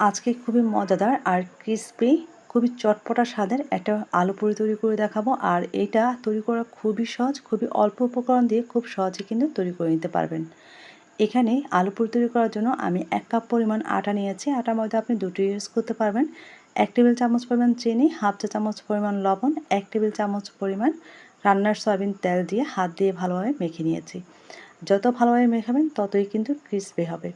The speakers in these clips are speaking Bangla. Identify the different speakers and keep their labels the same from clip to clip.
Speaker 1: আজকে খুবই মজাদার আর ক্রিসপি খুবই চটপটা স্বাদের একটা আলু পুরি তৈরি করে দেখাবো। আর এটা তৈরি করা খুবই সহজ, খুবই অল্প উপকরণ দিয়ে খুব সহজে কিন্তু তৈরি করে নিতে পারবেন। এখানে আলু পুরি তৈরি করার জন্য আমি এক কাপ পরিমাণ আটা নিয়েছি। আটার মধ্যে আপনি দুটো ইউজ করতে পারবেন। এক টেবিল চামচ পরিমাণ চিনি, হাফ চা চামচ পরিমাণ লবণ, এক টেবিল চামচ পরিমাণ রান্নার সয়াবিন তেল দিয়ে হাত দিয়ে ভালোভাবে মেখে নিয়েছি। যত ভালোভাবে মেখাবেন, ততই কিন্তু ক্রিসপি হবে।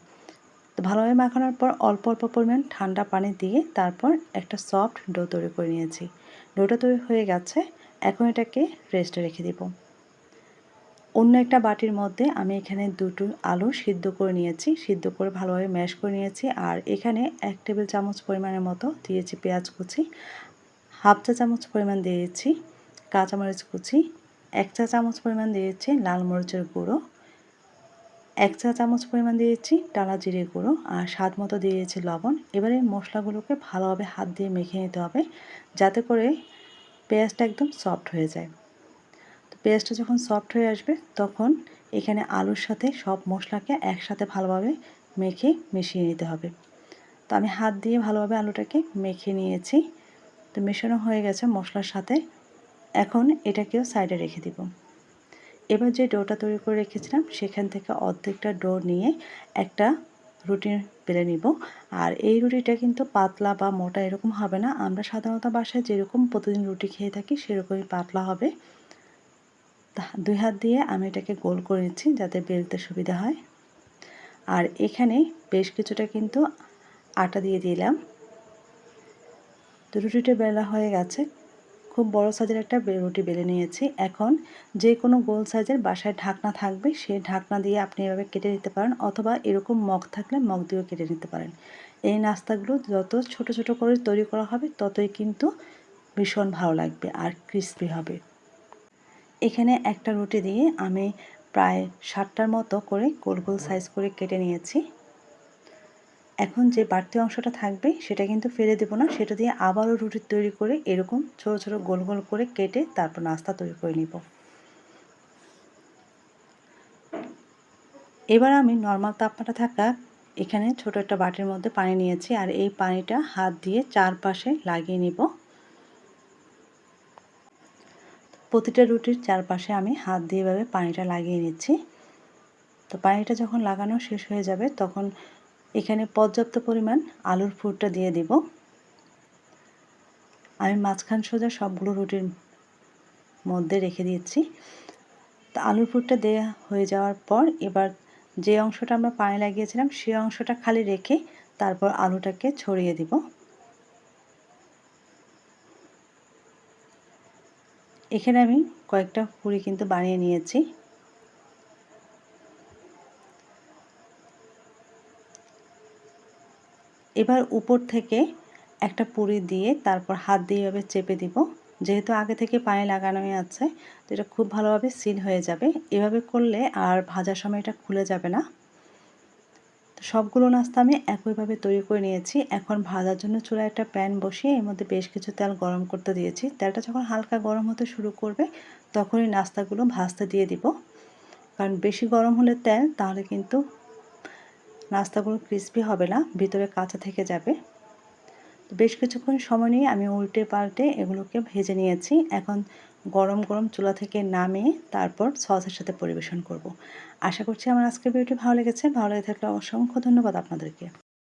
Speaker 1: তো ভালোভাবে মাখানোর পর অল্প অল্প পরিমাণ ঠান্ডা পানি দিয়ে তারপর একটা সফট ডো তৈরি করে নিয়েছি। ডোটা তৈরি হয়ে গেছে, এখন এটাকে রেস্টে রেখে দিব। অন্য একটা বাটির মধ্যে আমি এখানে দুটো আলু সিদ্ধ করে নিয়েছি, সিদ্ধ করে ভালোভাবে ম্যাশ করে নিয়েছি আর এখানে এক টেবিল চামচ পরিমাণের মতো দিয়েছি পেঁয়াজ কুচি, হাফ চা চামচ পরিমাণ দিয়েছি কাঁচামরিচ কুচি, এক চা চামচ পরিমাণ দিয়েছি লাল মরিচের গুঁড়ো এক চা চামচ পরিমাণ দিয়েছি টালা জিরে গুঁড়ো আর স্বাদ মতো দিয়েছি লবণ। এবারে মশলাগুলোকে ভালোভাবে হাত দিয়ে মেখে নিতে হবে, যাতে করে পেঁয়াজটা একদম সফট হয়ে যায়। তো পেঁয়াজটা যখন সফট হয়ে আসবে, তখন এখানে আলুর সাথে সব মশলাকে একসাথে ভালোভাবে মেখে মিশিয়ে নিতে হবে। তো আমি হাত দিয়ে ভালোভাবে আলুটাকে মেখে নিয়েছি। তো মেশানো হয়ে গেছে মশলার সাথে। এখন এটাকেও সাইডে রেখে দিব। এবার যে ডোটা তৈরি করে রেখেছিলাম, সেখান থেকে অর্ধেকটা ডো নিয়ে একটা রুটি বেলে নিব। আর এই রুটিটা কিন্তু পাতলা বা মোটা এরকম হবে না। আমরা সাধারণত বাসায় যেরকম প্রতিদিন রুটি খেয়ে থাকি, সেরকমই পাতলা হবে। দুই হাত দিয়ে আমি এটাকে গোল করে নিচ্ছি যাতে বেলতে সুবিধা হয়। আর এখানে বেশ কিছুটা কিন্তু আটা দিয়ে দিলাম। তো রুটিটা বেলা হয়ে গেছে। খুব বড় সাইজের একটা রুটি বেলে নিয়েছি। এখন যে কোনো গোল সাইজের বাসায় ঢাকনা থাকবে সেই ঢাকনা দিয়ে আপনি এভাবে কেটে নিতে পারেন অথবা এরকম মগ থাকলে মগ দিয়েও কেটে নিতে পারেন। এই নাস্তাগুলো যত ছোট ছোট করে তৈরি করা হবে, ততই কিন্তু ভীষণ ভালো লাগবে আর ক্রিস্পি হবে। এখানে একটা রুটি দিয়ে আমি প্রায় ষাটটার মতো করে গোল গোল সাইজ করে কেটে নিয়েছি। এখন যে বাড়তি অংশটা থাকবে, সেটা কিন্তু ফেলে দেবো না। সেটা দিয়ে আবারও রুটি তৈরি করে এরকম ছোট ছোট, গোল গোল করে কেটে তারপর নাস্তা তৈরি করে নিব। এবার আমি নর্মাল তাপমাত্রা থাকা এখানে ছোট একটা বাটির মধ্যে পানি নিয়েছি আর এই পানিটা হাত দিয়ে চারপাশে লাগিয়ে নিব। প্রতিটা রুটির চারপাশে আমি হাত দিয়ে এভাবে পানিটা লাগিয়ে নিচ্ছি। তো পানিটা যখন লাগানো শেষ হয়ে যাবে, তখন এখানে পর্যাপ্ত পরিমাণ আলুর ফুটটা দিয়ে দিব। আমি মাঝখান সোজা সবগুলো রুটির মধ্যে রেখে দিয়েছি তো আলুর ফুটটা দেওয়া হয়ে যাওয়ার পর এবার যে অংশটা আমরা পানি লাগিয়েছিলাম সেই অংশটা খালি রেখে তারপর আলুটাকে ছড়িয়ে দিব। এখানে আমি কয়েকটা পুরি কিন্তু বানিয়ে নিয়েছি। এবার উপর থেকে একটা পুরি দিয়ে তারপর হাত দিয়ে এভাবে চেপে দিব। যেহেতু আগে থেকে পায়ে লাগানোই আছে, তো এটা খুব ভালোভাবে সিল হয়ে যাবে। এভাবে করলে আর ভাজার সময় এটা খুলে যাবে না। তো সবগুলো নাস্তা আমি একইভাবে তৈরি করে নিয়েছি। এখন ভাজার জন্য চুলায় একটা প্যান বসিয়ে এর মধ্যে বেশ কিছু তেল গরম করতে দিয়েছি। তেলটা যখন হালকা গরম হতে শুরু করবে, তখনই নাস্তাগুলো ভাজতে দিয়ে দিব। কারণ বেশি গরম হলে তেল, তাহলে কিন্তু নাস্তাগুলো ক্রিসপি হবে না, ভিতরে কাঁচা থেকে যাবে। বেশ কিছুক্ষণ সময় নিয়ে আমি উল্টে পাল্টে এগুলোকে ভেজে নিয়েছি। এখন গরম গরম চুলা থেকে নামিয়ে তারপর সসের সাথে পরিবেশন করব। আশা করছি আমার আজকের ভিডিওটি ভালো লেগেছে। ভালো লেগে থাকলে অসংখ্য ধন্যবাদ আপনাদেরকে।